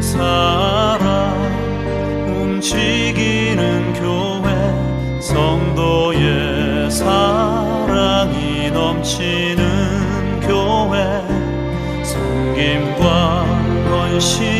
살아 움직이는 교회 성도의 사랑이 넘치는 교회. 섬김과 헌신.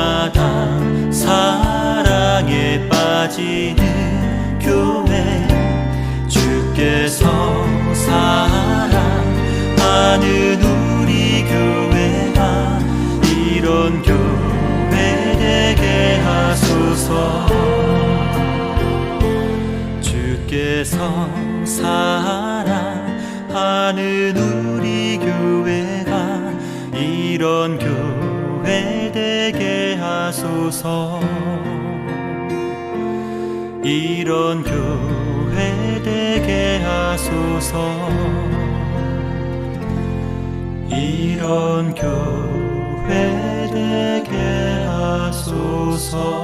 날마다 사랑에 빠지는 교회. 주께서 사랑하는 우리 교회가 이런 교회 되게 하소서. 주께서 사랑하는 우리 교회가 이런 교회 하소서 이런 교회 되게 하소서. 이런 교회 되게 하소서